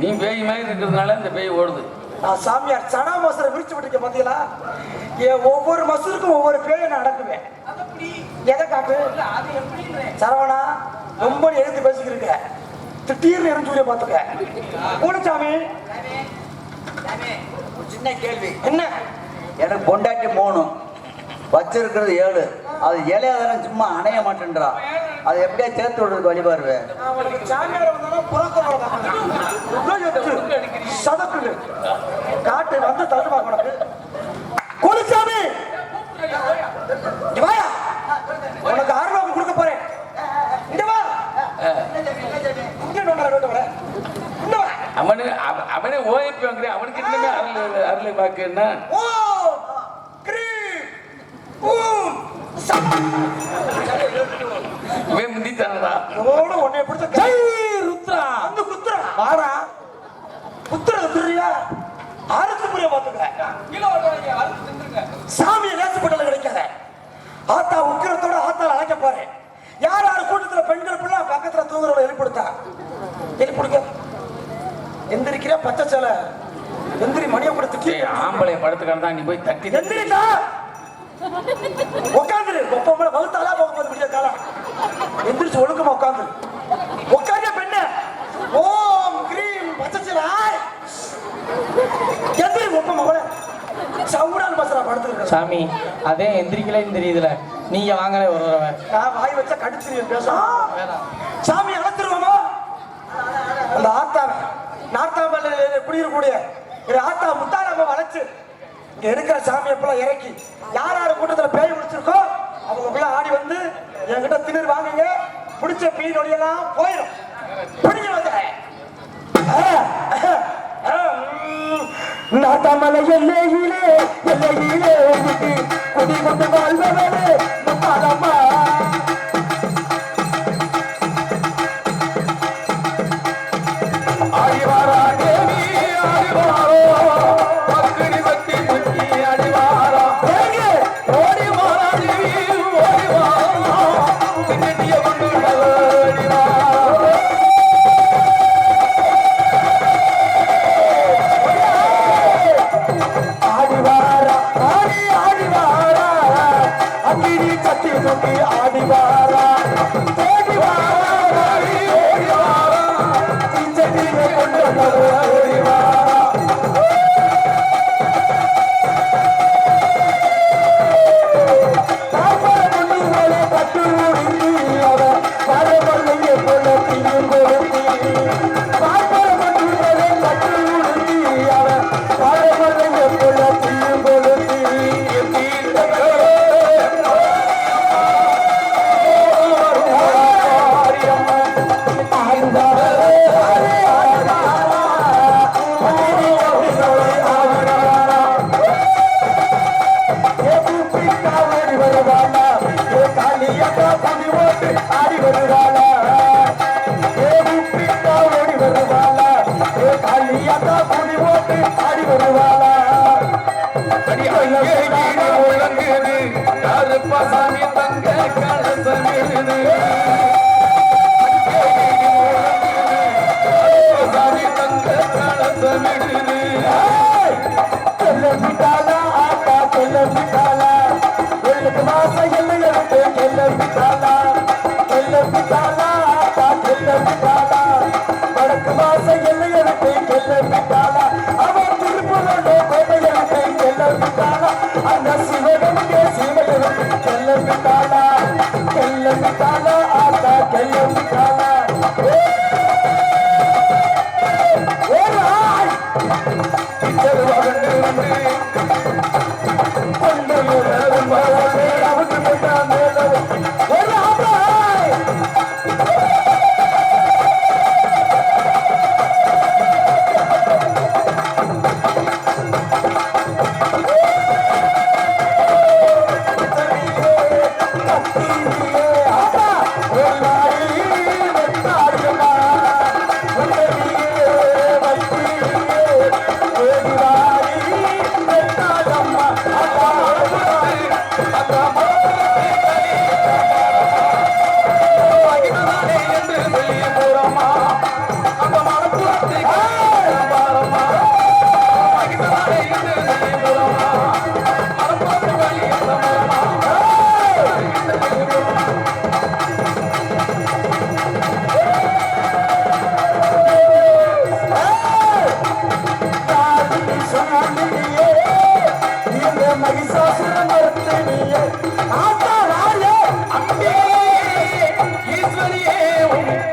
நீ பேய் மாதிரி இருக்கிறதுனால இந்த பேய் ஓடுது. நான் சாமியார் சனா மசரை விரிச்சு விட்டுருக்கேன் பாத்தீங்களா? என் ஒவ்வொரு மசூருக்கும் ஒவ்வொரு பேயை நான் அடக்குவேன் எதை காட்டு? சரவணா ரொம்ப எழுத்து பேசிக்கிறீங்க திடீர்னு எரிஞ்சு பாத்துக்க பூனசாமி சின்ன கேள்வி. என்ன? எனக்கு பொண்டாட்டி மூணு. வச்சிருக்கிறது ஏழு. அது இலையாதான சும்மா அணைய மாட்டேன்றா. அதை எப்படியா சேர்த்து விடுறதுக்கு வழி புறக்க சதக்குண்டு காட்டு வந்து தள்ளுவா உனக்கு குளிச்சாமி வாயா! உனக்கு ஆர்வம் கொடுக்க போறேன். இங்க வா! இங்க வர அவனு அவ- அவனே ஓய்ப்பு வாங்குறேன் அவனுக்கு இன்னுமே அருள் அருளை பாக்குன்னா ஓ! கிரீ! ஊம்! சம் முந்தித்தானடா இதோட உன்னை பிடிச்ச கை. ருத்ரா. வந்து குத்துற. வாடா. குத்துற குத்துறியா? அறுத்து புரிய பாத்துக்க சாமியை லேசப்பட்டல கிடைக்காத. ஆத்தா உக்கிரத்தோட ஆத்தால அழைக்க பாரு யார் யார் கூட்டத்துல பெண்கள் பிள்ளை பக்கத்துல தூங்குறவளை எழுப்பிடுத்தா எழுப்பிடுங்க எந்திரிக்கிற பச்சை சேலை? எந்திரி மணியை கூட திட்டி ஆம்பளை படத்துக்கான தான் நீ போய் தட்டி எந்திரிட்டா உட்காந்துரு ஒப்ப மேல வகுத்தாலா காலம் எந்திரிச்சு ஒழுக்கமா உட்காந்து உட்காந்த பெண்ண. ஓம் கிரீம் பச்சைச்சில. எந்திரி ஒப்ப மகள. சவுடான் பசரா படுத்துருக்க சாமி அதே எந்திரிக்கலைன்னு தெரியுதுல. நீங்க வாங்கல ஒரு தடவை. நான் வாய் வச்சா கடிச்சிருவேன் பேச. சாமி அழைச்சிருவோமா அந்த ஆத்தாவை. நாட்டாமல்ல குடியிருக்கக்கூடிய ஒரு ஆத்தா முத்தாராம வளைச்சு இங்க இருக்கிற சாமி எப்பெல்லாம் இறக்கி யார் யார் கூட்டத்துல பேய் முடிச்சிருக்கோ அவங்களுக்குள்ள ஆடி வந்து என்கிட்ட திணறு வாங்குங்க. பிடிச்ச மீன் ஒடியெல்லாம் போயிடும் பிடிக்க வந்து. நாட்டாமலை எல்லையிலே எல்லையிலே குடி கொண்டு வாழ்பவரே முத்தாரம்மா ஆடி வருவாளா உலங்குது கருப்பசாமி தங்க கலசமிடுது கருப்பசாமி தங்க கலசமிடுது கிளம்பிட்டாளா ஆத்தா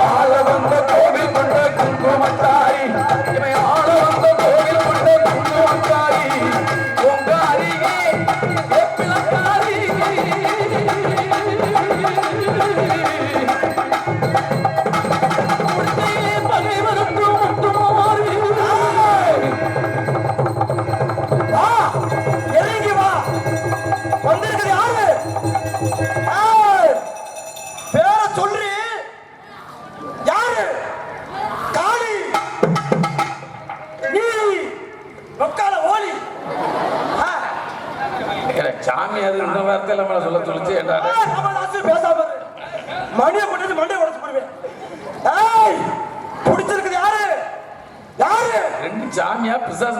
ஆள வந்த கோவில் கொண்ட குண்டு வந்தாரி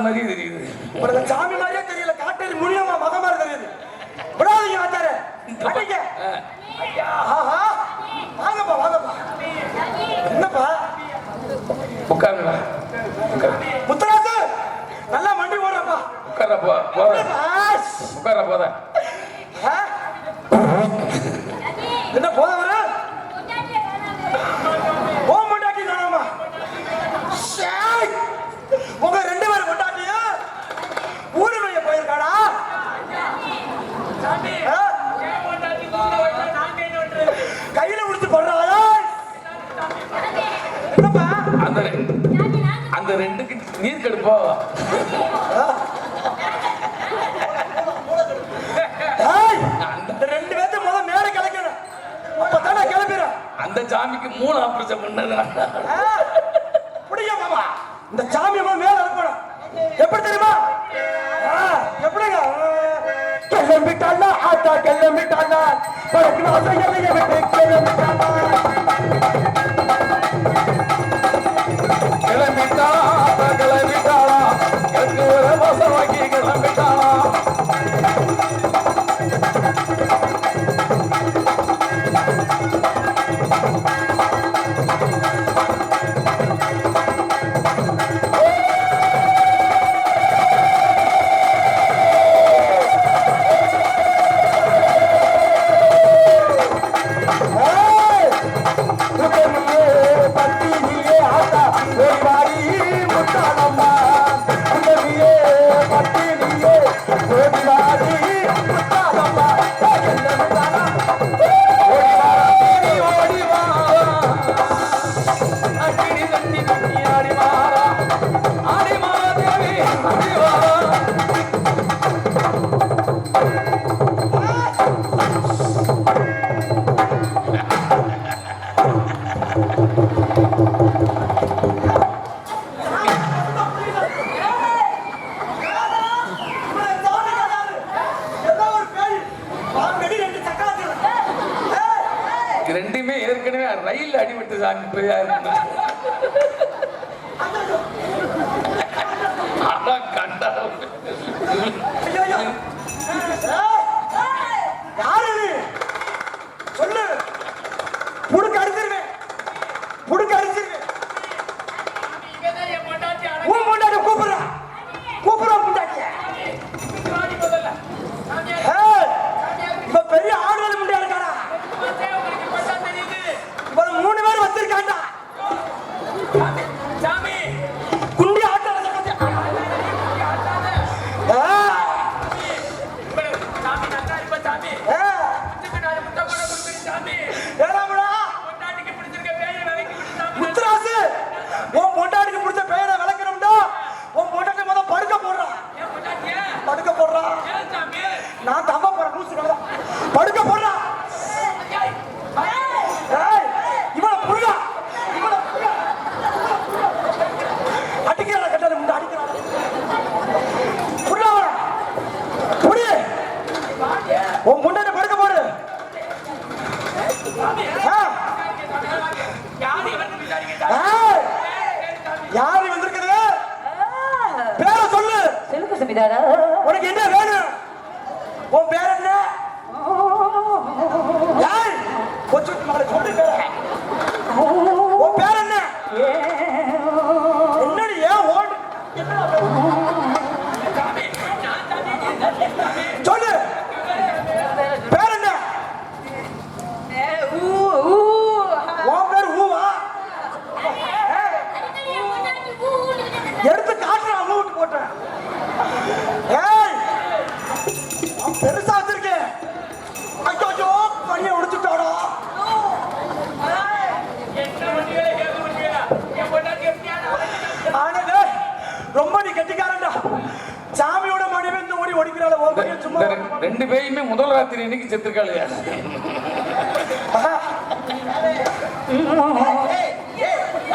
மாதிரியே தெரியுது. உனக்கு சாமி மாதிரியே தெரியல காட்டேரி முனியமா மக மாதிரி தெரியுது. விடாதீங்க ஆச்சார. அடிங்க. வாங்கப்பா வாங்கப்பா. என்னப்பா? உட்காருங்க முத்தராசு நல்லா மண்டி ஓடுறப்பா. உட்கார போ உட்கார போத. என்ன போதவர கையில கொடுத்து போடுறாங்களா? அந்த அந்த ரெண்டுக்கு நீர் கடுப்போ ரெண்டு பேர்த்த முத மேல கிளக்கணும் அப்பதானே கிளம்பிடும். அந்த சாமிக்கு மூணு ஆபரேஷன் பண்ணதா புரியும் மாமா. இந்த சாமி மேல அனுப்பணும் எப்படி தெரியுமா? Canan, para que no se lleve, lleve, lleve, lleve, ரயில் அடிபட்டு சாமி பெரியார் முதல் ராத்திரி இன்னைக்கு செத்துருக்காளையா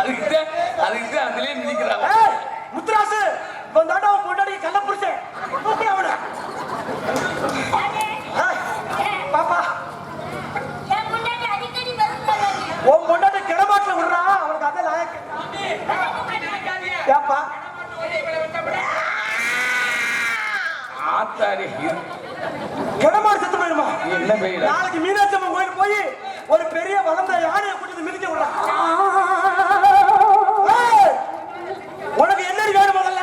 அதுக்கு அதுக்கு அதுலயே நினைக்கிறாங்க முத்துராசு வந்தாடா அவன் பொண்டாடி கள்ள புரிச்சேன் பாப்பா. உன் பொண்டாட்டி கிடமாட்டில் விடுறா. அவனுக்கு அதே லாயக்கு. ஏப்பா. ஆத்தாரி இடமாறு செத்து போயிருமா நாளைக்கு மீனாட்சி அம்மன் கோயில் போய் ஒரு பெரிய வளர்ந்த யானையை கூட்டிட்டு மிதிக்க விடலாம். உனக்கு என்ன வேணும் முதல்ல?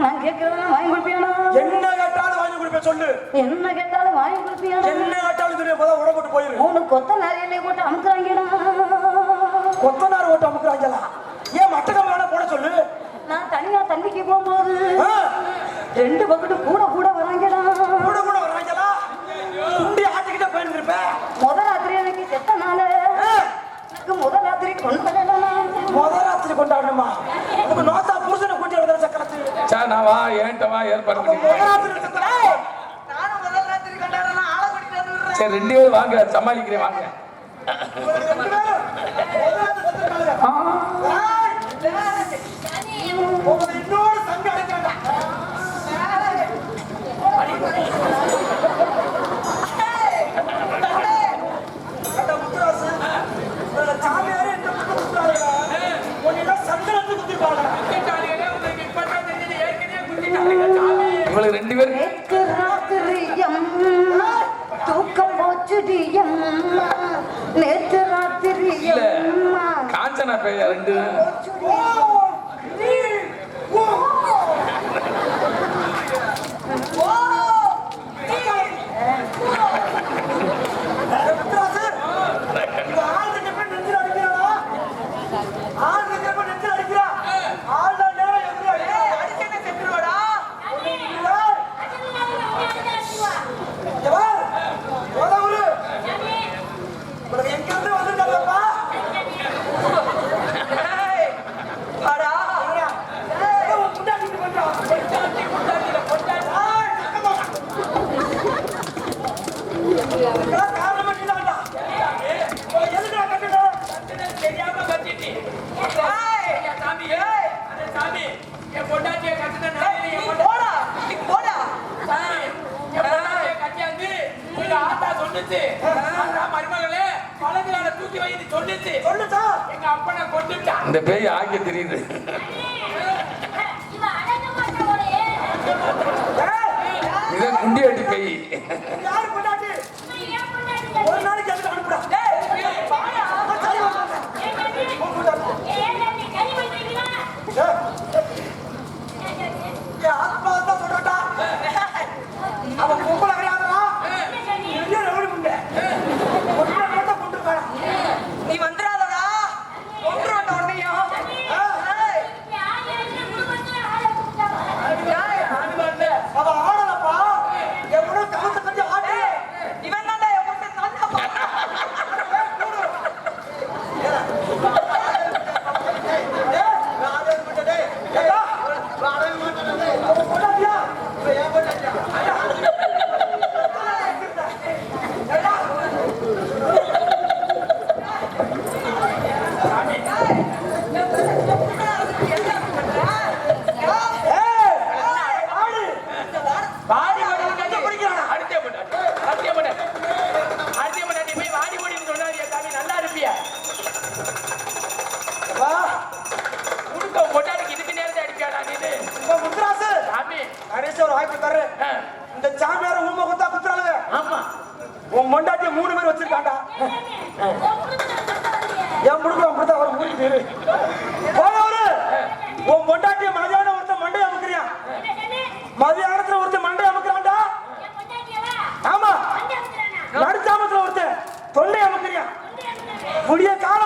நான் கேட்கறதெல்லாம் வாங்கி கொடுப்பியானா என்ன கேட்டாலும் வாங்கி கொடுப்பேன் சொல்லு. என்ன கேட்டாலும் வாங்கி கொடுப்பியா என்ன கேட்டாலும் சொல்லி போதா உட போட்டு போயிரு. உனக்கு கொத்த நாரையிலே போட்டு அமுக்குறாங்கடா. கொத்த நாரை போட்டு அமுக்குறாங்களா? ஏன் மட்டகம் வேணா போட சொல்லு? நான் தனியா தண்ணிக்கு போகும்போது ரெண்டு பக்கத்து கூட பயங்கரமா ஏற்பாடு சரி ரெண்டு வாங்க சமாளிக்கிறேன் வாங்க இவ்வளவு ரெண்டு பேரும் நேற்று ராத்திரியம் தூக்கம் போச்சுடி அம்மா. நேற்று ராத்திரியம் காஞ்சனா பேயா ரெண்டு Oh! இந்த பேய் ஆக்கி தெரியுது. இதான் குண்டி அடி பேய். 我离开了。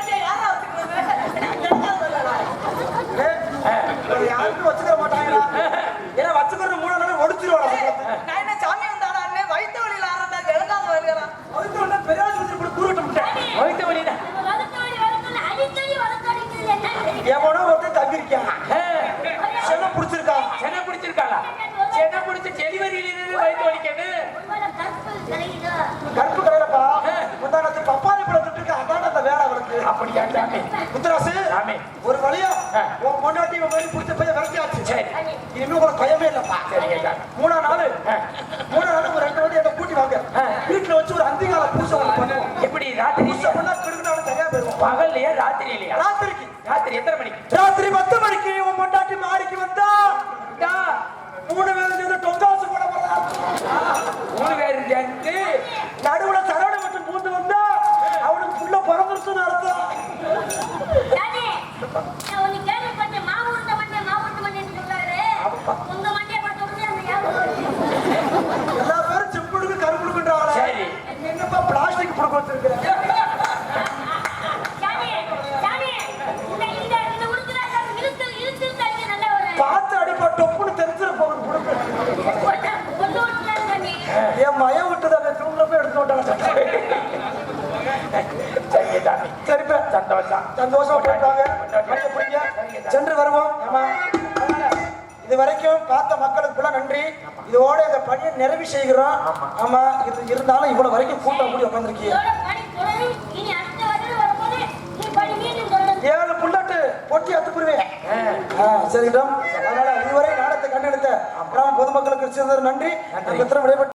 ராத்திரி இல்லையா ராத்திரிக்கு. ராத்திரி எத்தனை மணிக்கு? ராத்திரி பத்து மணிக்கு உன் பொண்டாட்டி மாடிக்கு வந்தா. டா, மூணு பேரும் சேர்ந்து டொங்காசு போட போறான் மூணு பேர் சேர்ந்து நடுவுல சரவண மட்டும் பூந்து வந்தா அவனுக்கு புள்ள பிறந்துருச்சுன்னு அர்த்தம். எல்லா பேரும் செம்புடுக்கு கருப்புடுக்குன்றாங்களே சரி. என்னப்பா பிளாஸ்டிக் புடுக்க வச்சிருக்கிறேன் பார்த்து அடிப்பா டொப்புன்னு தெரிஞ்சிட போகணும் புடுக்கு என் மயம் விட்டது அவன் தூங்குல போய் எடுத்து விட்டாங்க சரிங்க சாமி சரிப்பா. சந்தோஷம் சந்தோஷம் போயிட்டாங்க பிடிங்க சென்று வருவோம். ஆமா. இது வரைக்கும் பார்த்த மக்களுக்கு நன்றி. இதோட இந்த பணியை நிறைவு செய்கிறோம். ஆமா. இது இருந்தாலும் இவ்வளவு வரைக்கும் கூட்டம் கூடி உட்காந்துருக்கீங்க ஏழு புல்லட்டு பொட்டி அத்துக்குருவேன் சரிங்களா அதனால నరసింహర్ నండి. మిత్రం